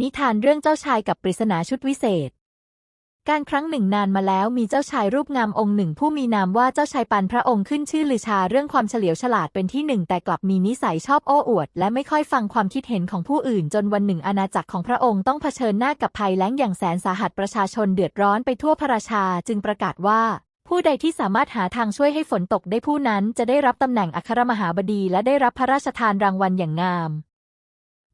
นิทานเรื่องเจ้าชายกับปริศนาชุดวิเศษ การครั้งหนึ่งนานมาแล้วมีเจ้าชายรูปงามองค์หนึ่ง ผู้มีนามว่าเจ้าชายปันพระองค์ขึ้นชื่อลือชาเรื่องความเฉลียวฉลาดเป็นที่หนึ่ง แต่กลับมีนิสัยชอบโอ้อวด และไม่ค่อยฟังความคิดเห็นของผู้อื่น จนวันหนึ่งอาณาจักรของพระองค์ต้องเผชิญหน้ากับภัยแล้งอย่างแสนสาหัสประชาชนเดือดร้อนไปทั่วพระราชาจึงประกาศว่าผู้ใดที่สามารถหาทางช่วยให้ฝนตกได้ผู้นั้นจะได้รับตำแหน่งอัครมหาบดีและได้รับพระราชทานรางวัลอย่างงาม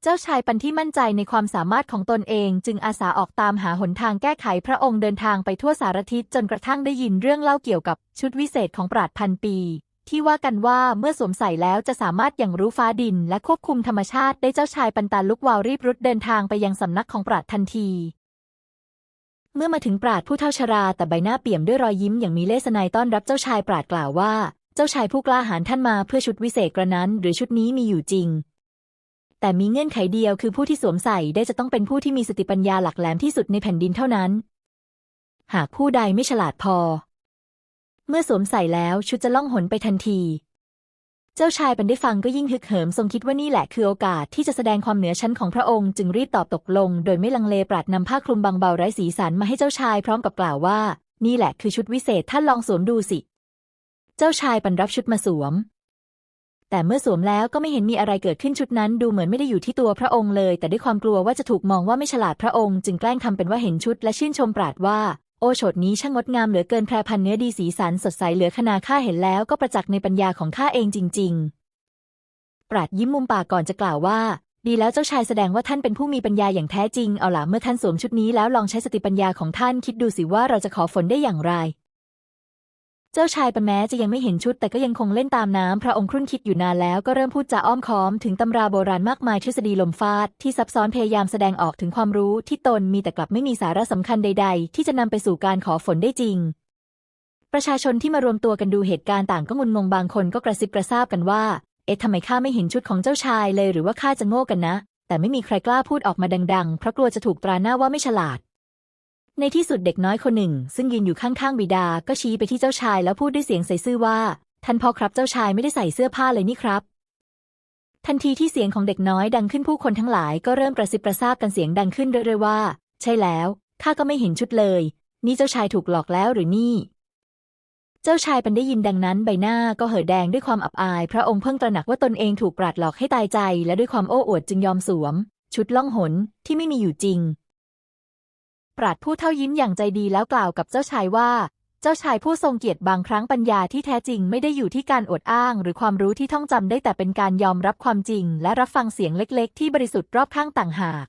เจ้าชายปันที่มั่นใจในความสามารถของตนเองจึงอาสาออกตามหาหนทางแก้ไขพระองค์เดินทางไปทั่วสารทิศจนกระทั่งได้ยินเรื่องเล่าเกี่ยวกับชุดวิเศษของปราดพันปี ที่ว่ากันว่าเมื่อสวมใส่แล้วจะสามารถอย่างรู้ฟ้าดิน และควบคุมธรรมชาติได้เจ้าชายปันตาลุกวาวรีบรุดเดินทางไปยังสำนักของปราดทันทีเมื่อมาถึงปราดผู้เฒ่าชรา แต่ใบหน้าเปี่ยมด้วยรอยยิ้มอย่างมีเลสไนต้อนรับเจ้าชายปราดกล่าวว่า เจ้าชายผู้กล้าหาญท่านมาเพื่อชุดวิเศษกระนั้น หรือชุดนี้มีอยู่จริง แต่มีเงื่อนไขเดียวคือผู้ที่สวมใส่ได้จะต้องเป็นผู้ที่มีสติปัญญาหลักแหลมที่สุดในแผ่นดินเท่านั้น หากผู้ใดไม่ฉลาดพอ เมื่อสวมใส่แล้วชุดจะล่องหนไปทันที เจ้าชายปันได้ฟังก็ยิ่งฮึกเหิมทรงคิดว่านี่แหละคือโอกาสที่จะแสดงความเหนือชั้นของพระองค์จึงรีบตอบตกลง โดยไม่ลังเลปราดนำผ้าคลุมบางเบาไร้สีสันมาให้เจ้าชายพร้อมกับกล่าวว่า นี่แหละคือชุดวิเศษท่านลองสวมดูสิ เจ้าชายปันรับชุดมาสวม แต่เมื่อสวมแล้วก็ไม่เห็นมีอะไรเกิดขึ้นชุดนั้น ดูเหมือนไม่ได้อยู่ที่ตัวพระองค์เลย แต่ด้วยความกลัวว่าจะถูกมองว่าไม่ฉลาดพระองค์ จึงแกล้งทำเป็นว่าเห็นชุดและชื่นชมปราดว่า โอ้โฉดนี้ช่างงดงามเหลือเกินแพรพันเนื้อดีสีสันสดใสเหลือขนาข้าเห็นแล้วก็ประจักษ์ในปัญญาของข้าเองจริง ๆ ปราดยิ้มมุมปากก่อนจะกล่าวว่าดีแล้วเจ้าชายแสดงว่าท่านเป็นผู้มีปัญญาอย่างแท้จริง เอาล่ะเมื่อท่านสวมชุดนี้แล้วลองใช้สติปัญญาของท่านคิดดูสิว่าเราจะขอฝนได้อย่างไร เจ้าชายปแม้จะยังไม่เห็นชุดแต่ก็ยังคงเล่นตามน้ำพระองค์ครุ่นคิดอยู่นานแล้วก็เริ่มพูดจาอ้อมค้อมถึงตำราโบราณมากมายทฤษฎีลมฟาดที่ซับซ้อนพยายามแสดงออกถึงความรู้ที่ตนมีแต่กลับไม่มีสาระสำคัญใด ๆ ที่จะนำไปสู่การขอฝนได้จริงประชาชนที่มารวมตัวกันดูเหตุการณ์ต่างก็งุนงงบางคนก็กระซิบกระซาบกันว่า เอ๊ะทำไมข้าไม่เห็นชุดของเจ้าชายเลยหรือว่าข้าจะโง่กันนะ แต่ไม่มีใครกล้าพูดออกมาดัง ๆ เพราะกลัวจะถูกตราหน้าว่าไม่ฉลาด ในที่สุดเด็กน้อยคนหนึ่ง ซึ่งยืนอยู่ข้างๆบิดา ก็ชี้ไปที่เจ้าชายแล้วพูดด้วยเสียงใสซื่อว่า ท่านพ่อครับเจ้าชายไม่ได้ใส่เสื้อผ้าเลยนี่ครับ ทันทีที่เสียงของเด็กน้อยดังขึ้นผู้คนทั้งหลายก็เริ่มกระซิบกระซาบกันเสียงดังขึ้นเรื่อยๆว่า ใช่แล้วข้าก็ไม่เห็นชุดเลย นี่เจ้าชายถูกหลอกแล้วหรือนี่ เจ้าชายเปันได้ยินดังนั้นใบหน้าก็เห่อแดงด้วยความอับอาย พระองค์เพิ่งตระหนักว่าตนเองถูกปราดหลอกให้ตายใจ และด้วยความโอ้อวดจึงยอมสวม ชุดล่องหนที่ไม่มีอยู่จริง ปราดผู้เท่ายิ้มอย่างใจดีแล้วกล่าวกับเจ้าชายว่า เจ้าชายผู้ทรงเกียรติบางครั้งปัญญาที่แท้จริงไม่ได้อยู่ที่การอวดอ้าง หรือความรู้ที่ท่องจำได้แต่เป็นการยอมรับความจริง และรับฟังเสียงเล็ก ๆ ที่บริสุทธิ์รอบข้างต่างหาก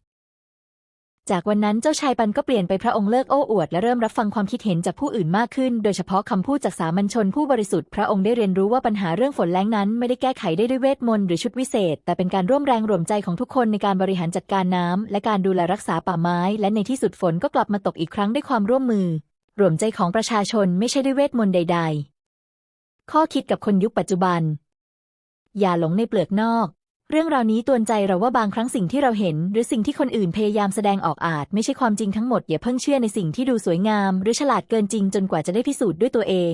จากวันนั้นเจ้าชายปันก็เปลี่ยนไปพระองค์เลิกโอ้อวดและเริ่มรับฟังความคิดเห็นจากผู้อื่นมากขึ้น โดยเฉพาะคำพูดจากสามัญชนผู้บริสุทธิ์พระองค์ได้เรียนรู้ว่าปัญหาเรื่องฝนแล้งนั้นไม่ได้แก้ไขได้ด้วยเวทมนต์หรือชุดวิเศษ แต่เป็นการร่วมแรงร่วมใจของทุกคนในการบริหารจัดการน้ำและการดูแลรักษาป่าไม้ และในที่สุดฝนก็กลับมาตกอีกครั้งด้วยความร่วมมือรวมใจของประชาชนไม่ใช่ด้วยเวทมนต์ใด ๆ ข้อคิดกับคนยุคปัจจุบัน อย่าหลงในเปลือกนอก เรื่องราวนี้ตวนใจเราว่าบางครั้งสิ่งที่เราเห็น หรือสิ่งที่คนอื่นพยายามแสดงออกอาจ ไม่ใช่ความจริงทั้งหมดอย่าเพิ่งเชื่อในสิ่งที่ดูสวยงาม หรือฉลาดเกินจริงจนกว่าจะได้พิสูจน์ด้วยตัวเอง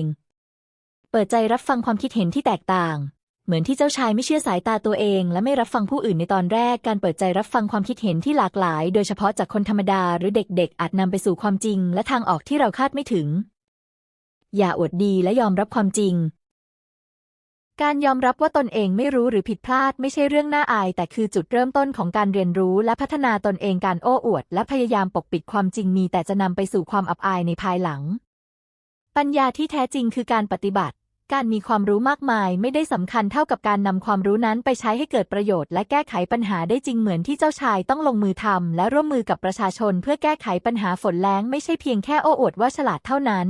เปิดใจรับฟังความคิดเห็นที่แตกต่าง เหมือนที่เจ้าชายไม่เชื่อสายตาตัวเอง และไม่รับฟังผู้อื่นในตอนแรก การเปิดใจรับฟังความคิดเห็นที่หลากหลาย โดยเฉพาะจากคนธรรมดาหรือเด็ก ๆ อาจนำไปสู่ความจริง และทางออกที่เราคาดไม่ถึง อย่าอวดดีและยอมรับความจริง การยอมรับว่าตนเองไม่รู้หรือผิดพลาดไม่ใช่เรื่องน่าอาย แต่คือจุดเริ่มต้นของการเรียนรู้และพัฒนาตนเองการโอ้อวด และพยายามปกปิดความจริงมี แต่จะนำไปสู่ความอับอายในภายหลัง ปัญญาที่แท้จริงคือการปฏิบัติ การมีความรู้มากมายไม่ได้สำคัญเท่ากับการนำความรู้นั้นไปใช้ให้เกิดประโยชน์ และแก้ไขปัญหาได้จริงเหมือนที่เจ้าชายต้องลงมือทำและร่วมมือกับประชาชน เพื่อแก้ไขปัญหาฝนแล้งไม่ใช่เพียงแค่โอ้อวดว่าฉลาดเท่านั้น